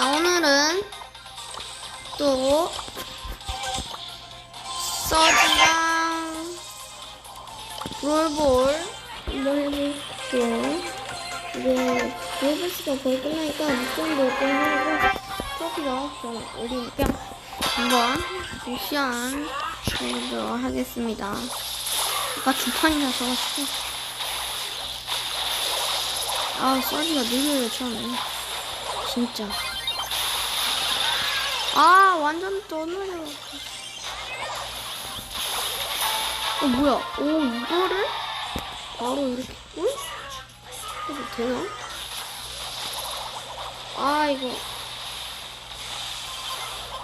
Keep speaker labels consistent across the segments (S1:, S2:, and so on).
S1: 자, 오늘은 또 서지랑 롤볼
S2: 해볼게요. 이제 로브스가 거의 끝나니까 미션도 끝나고
S1: 조금 더 우리 그냥 한번 미션 해보도록 하겠습니다. 아까 두 판이나 써가지고 아 써지가 느려요 처음에 진짜 아 완전 더 느려 어 뭐야 오 이거를 바로 이렇게 꿀? 해도 되나? 아 이거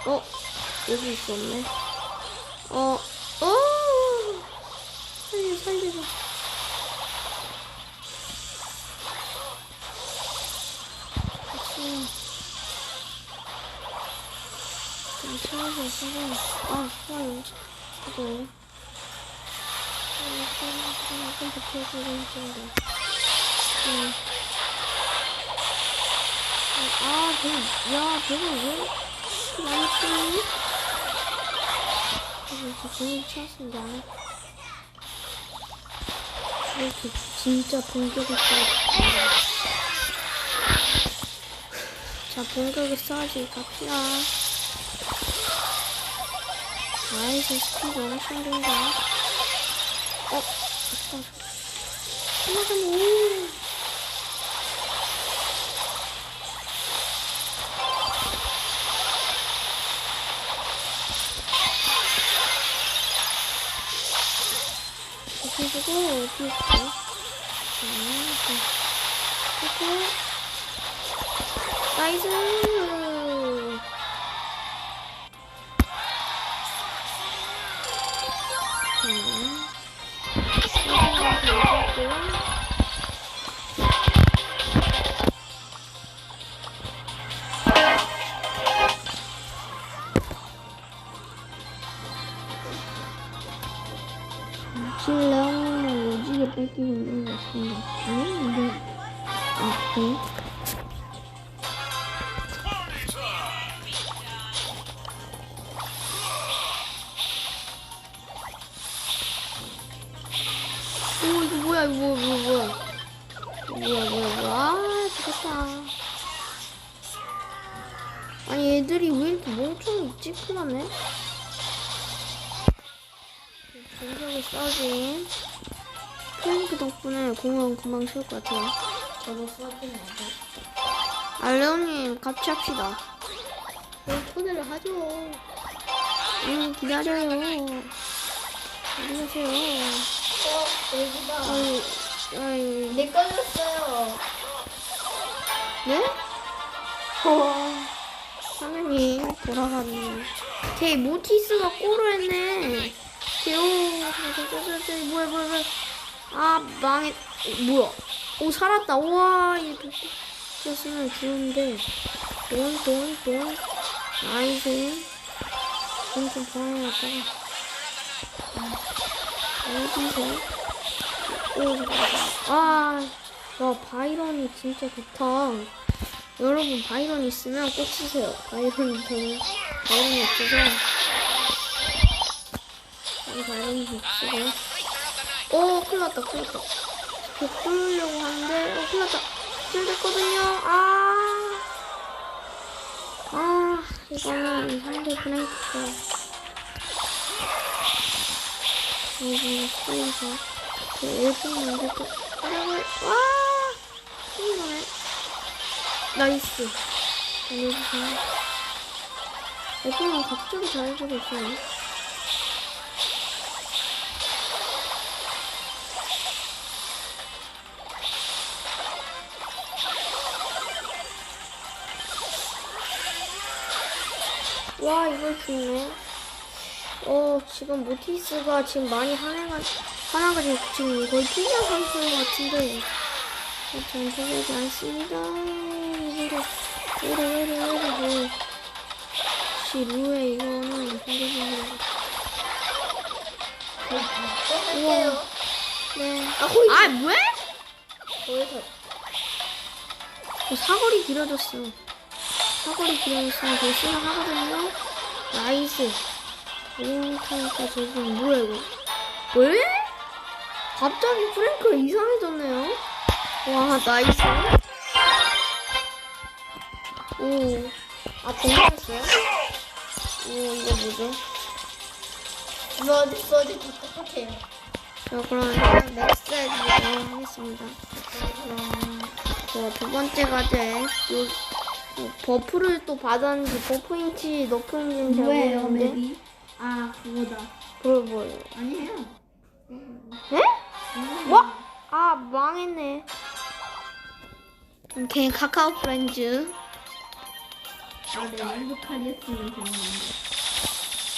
S1: 어 여기 있었네 어 어! 살려 살려줘 그치 괜찮아서 지금 아 좋아요 이거 좀 버텨주고 있는데 음. 아, 배가, 야, 배가 왜 이렇게 많이 쓰니? 그래서 종이 채웠습니다. 이렇게 진짜 본격을 써야 자, 본격을 써야지, 갑시다. 아이스 스피드 엄청 된다. 어, 아까, 하나가 오. 그리고 어디 있어? 그리고 나이스.
S2: 아닌데. 아, 그래?
S1: 오 이거 뭐야 이거 뭐야 이거 뭐야 뭐야 뭐야 뭐야 아 죽었다 아니 애들이 왜 이렇게 멍청이 찌푸하네 공격을 써지 플랭크 덕분에 공은 금방 채울 것 같아요
S2: 저도 안 돼.
S1: 알레오님 같이 합시다
S2: 그럼 초대를 하죠.
S1: 응 기다려요 어디 가세요
S2: 어, 여기다.
S1: 아유 아유
S2: 내 걸렸어요.
S1: 네? 어, 화면이 돌아가네. 걔 모티스가 골을 했네. 개오, 뭐야, 뭐야, 뭐야. 아, 망했, 뭐야. 오, 살았다. 우와, 이거 줬으면 좋은데. 돈, 돈, 돈. 나이스. 돈좀 벌어놨다가. 어디서? 오, 아, 와, 바이런이 진짜 좋다. 여러분, 바이런 있으면 꼭 쓰세요. 바이런 저는 바이런이 없어서. 이 바이런이 없어서. 오, 큰일 났다, 큰일 났다. 저 끌려고 하는데, 어, 큰일 났다. 킬 됐거든요. 아. 아, 이거는 상대 브레이크가. 여기 스페인서. 그 일본 만들고. 와! 이거네. 나이스. 알려주세요. 애플은 갑자기 잘해주고 있어요. 와, 이걸 죽네. 어, 지금 모티스가 지금 많이 하나가, 하나가 지금, 지금 거의 필요 상태인 것 같은데. 어, 전 보이지 않습니다. 이거, 왜래, 왜래, 왜. 혹시 루에 이거는 상대적으로.
S2: 뺄게요.
S1: 네.
S2: 아, 거의
S1: 아, 왜?
S2: 거의 다.
S1: 저 사거리 길어졌어. 사거리 기동했으면 되게 심하거든요. 나이스. 오타니까 저기 뭐야 이거? 왜? 갑자기 프랭크가 이상해졌네요. 와 나이스. 오. 아 공격했어요? 오 이거 뭐죠?
S2: 이거 어디 써 어디 똑같아요.
S1: 자 그럼 일단 넥스트 해주도록 하겠습니다. 자, 두 번째 과제. 요, 요 버프를 또 받았는지 버프인지 높은지는 잘
S2: 뭐예요
S1: 모르겠는데.
S2: 맵이? 아 그거다.
S1: 그걸 뭐예요?
S2: 아니에요.
S1: 에? 뭐? 아 망했네. 오케이 카카오 프렌즈.
S2: 네, 행복하게 했으면 좋겠는데.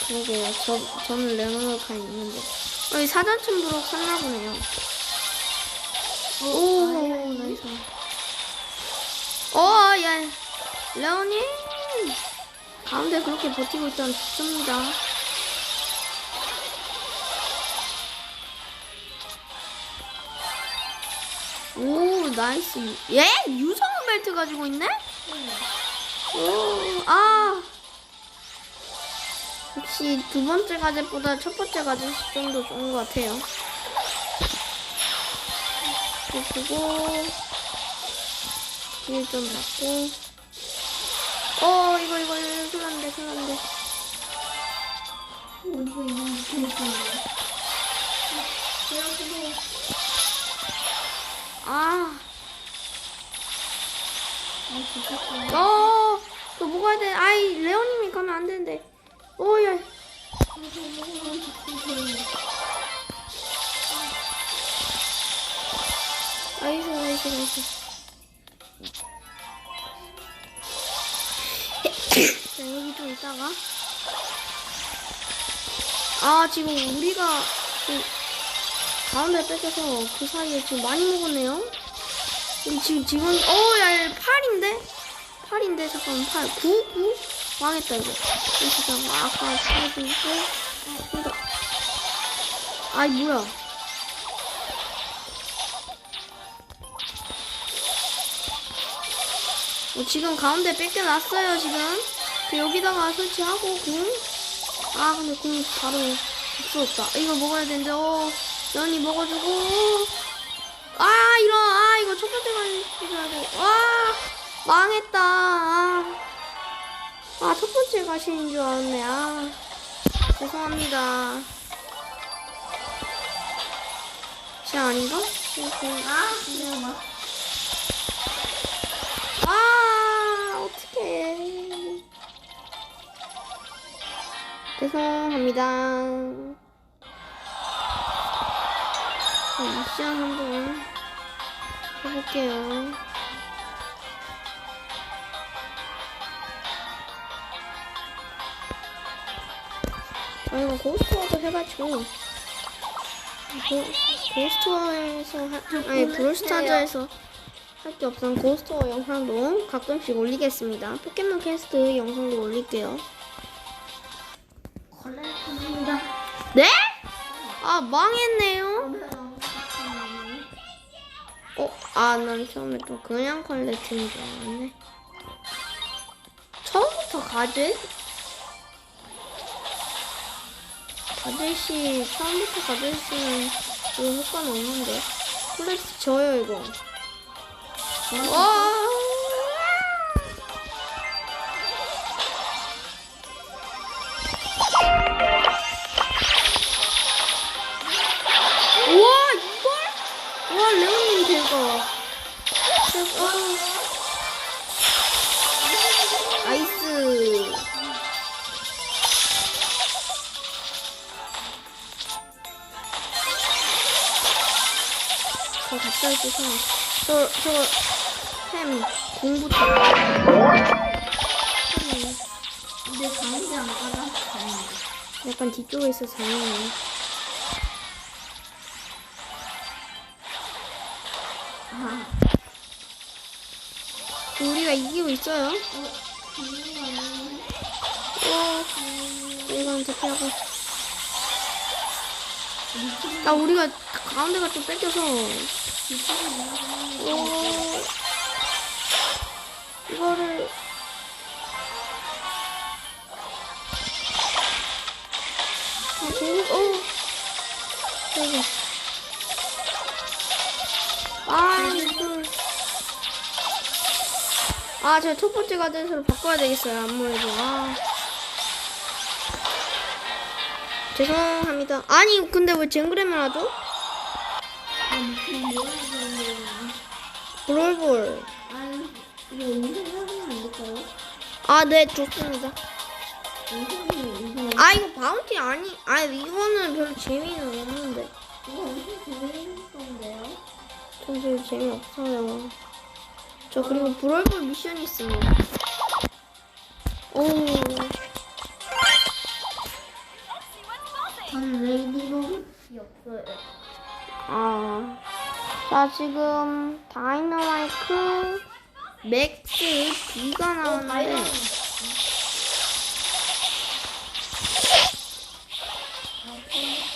S1: 그러게요. 저 저는 레노노칸 있는데. 여기 사전층 부록 샀나 보네요. 오 나이스. 어, 야, 레오님 가운데 그렇게 버티고 있다면 좋습니다. 오, 나이스. 예? 유성훈 벨트 가지고 있네? 오, 아. 역시 두 번째 과제보다 첫 번째 과제 좀더 좋은 것 같아요. 그리고 딜좀 받고 어 이거 이거 큰일 났는데 큰일 났는데
S2: 어디가 있는 못했는데.
S1: 아
S2: 아.
S1: 어, 저 먹어야 돼. 아이, 레오님이 가면 안 되는데. 오, 야. 나이스, 나이스, 나이스. 있다가. 아, 지금 우리가 그 가운데 뺏겨서 그 사이에 지금 많이 먹었네요. 지금 지금 어, 야, 야, 8인데? 8인데 잠깐만 8 9 9 망했다 이거. 잠깐 아까 8도 있고 어, 이거 아이 뭐야? 어, 지금 가운데 뺏겨놨어요 지금. 그 여기다가 설치하고 궁. 아 근데 궁 바로 없어졌다. 이거 먹어야 되는데 어 연이 먹어주고. 아 이런 아 이거 첫 번째 가시라고 와 망했다 아 첫 번째 가시는 줄 알았네 아 죄송합니다 제 아닌가?
S2: 아 그냥 막.
S1: 죄송합니다. 자, 미션 한번 해볼게요. 아 이거 고스트워도 해가지고 고, 고스트워에서 하, 아니 브롤스타즈에서 할 게 없으면 고스트워 영상도 가끔씩 올리겠습니다. 포켓몬 캐스트 영상도 올릴게요 네? 아 망했네요 어? 아 난 처음에 또 그냥 컬렉트인 줄 알았네 처음부터 가지? 가제시 처음부터 가제시는 이거 효과는 없는데 콜렉트 져요 이거 와 저 갑자기 또 저, 저거 햄 공부터 햄
S2: 근데 가운데 안. 다행이다.
S1: 약간 뒤쪽에 있어서 다행이네
S2: 아.
S1: 우리가 이기고 있어요
S2: 어.
S1: 어, 이건 대피하고. 나 우리가 가운데가 좀 뺏겨서. 오... 이거를. 아, 공격 어 저기... 아 이걸 아제가 첫 번째 가든으로 바꿔야 되겠어요 안무래도. 아. 죄송합니다. 아니, 근데 왜 쟁그램을 하죠? 브롤볼.
S2: 아,
S1: 네, 좋습니다. 아, 이거 바운티 아니, 아, 이거는 별로 재미는 없는데. 전 별로 재미없어요. 저 그리고 브롤볼 미션이 있습니다. 오, 아. 자, 지금 다이너마이크 맥스 B가 나왔는데.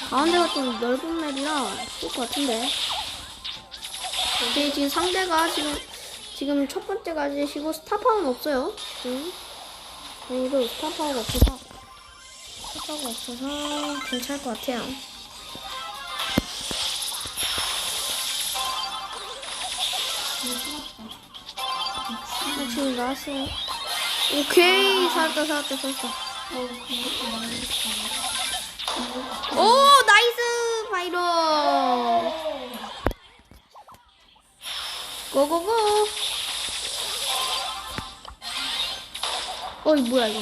S1: 가운데가 좀 넓은 맵이라 쓸것 같은데. 근데 지금 상대가 지금 지금 첫 번째 가지시고 스타파워는 없어요. 지금. 저희도 스타파워가 없어서 스타파워가 없어서 괜찮을 것 같아요. 아, 지금 나왔어요. 오케이. 살았다 살았다 살았다. 오 나이스. 바이러 고고고. 어이 뭐야 이거.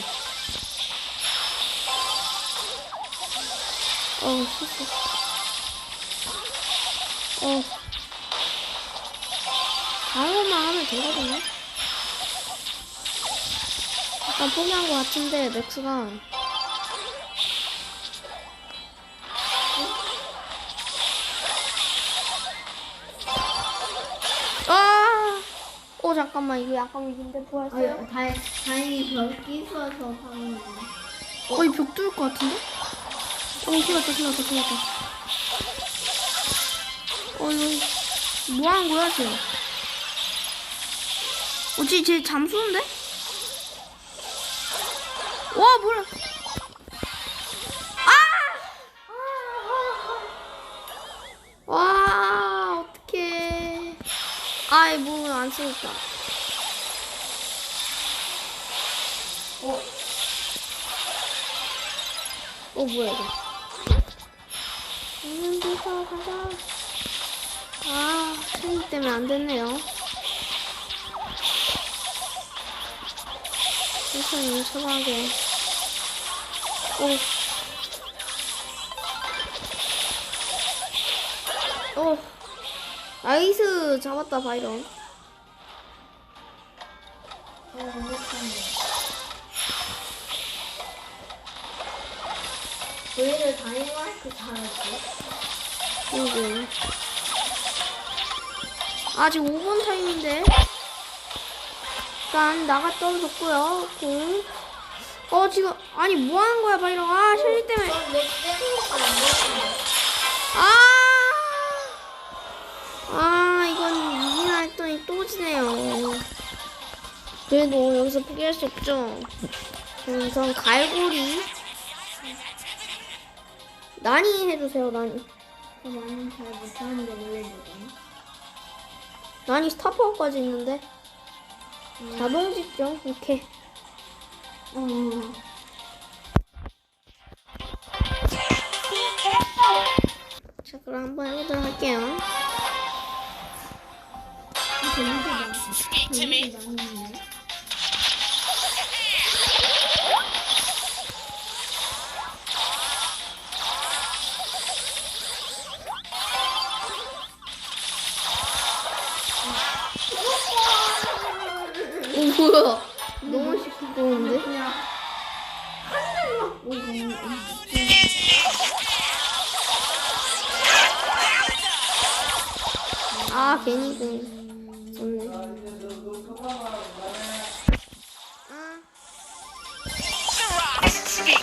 S1: 어 실수 어. 다음만 하면 되거든요 약간 포기한 것 같은데 맥스가 아! 어 잠깐만 이거 약간 위기인데 부활했어요?
S2: 아유, 다, 다행히 벽이 있어서 방금.
S1: 거의 벽 뚫을 것 같은데? 어 큰일났다 큰일났다 큰일났다 어 이거 뭐 하는 거야 쟤 어찌 쟤 잠수인데? 와 뭐야? 아! 와 어떡해. 아이 뭐안 쓰겠다.
S2: 어,
S1: 어 뭐야 이거? 있는 데서 가자. 아 체력 때문에 안 됐네요. 천천히 차분하게 오. 오. 나이스 잡았다 바이런
S2: 어. 왜를 다이마이크 잘하지?
S1: 그리고 아직 5분 타임인데 일단 나가 떨어졌고요 공. 어 지금 아니 뭐 하는 거야 바이런 아 때문에
S2: 내 때리니까 안 되는데.
S1: 아, 아, 이건 이기나 했더니 또 지네요. 그래도 여기서 포기할 수 없죠. 우선 갈고리. 난이 해주세요, 난이.
S2: 저 나는 잘 못하는데 원래 뭐잖아?
S1: 난이 스타파워까지 있는데. 자동 집중, 오케이.
S2: 어.
S1: 자, 그럼 한번 해보도록 할게요.
S2: 재밌게 나. 재밌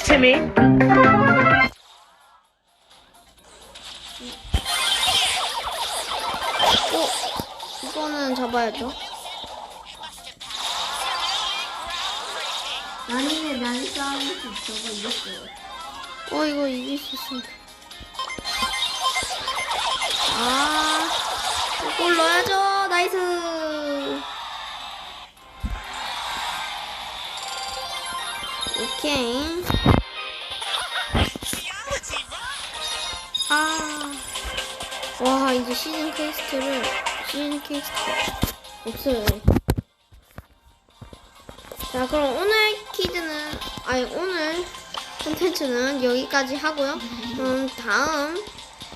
S3: to me.
S1: 어, 이거는 잡아야죠.
S2: 나는 난 싸움이 저거 이겼어요.
S1: 어, 이거 이길 수 있어. 아, 골 넣어야죠. 나이스. 오케이. 아. 와, 이제 시즌 퀘스트를, 시즌 퀘스트 없어요. 자, 그럼 오늘 퀴즈는, 아니, 오늘 콘텐츠는 여기까지 하고요. 음, 다음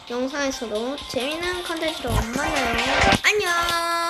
S1: 영상에서도 재밌는 컨텐츠로 만나요. 안녕!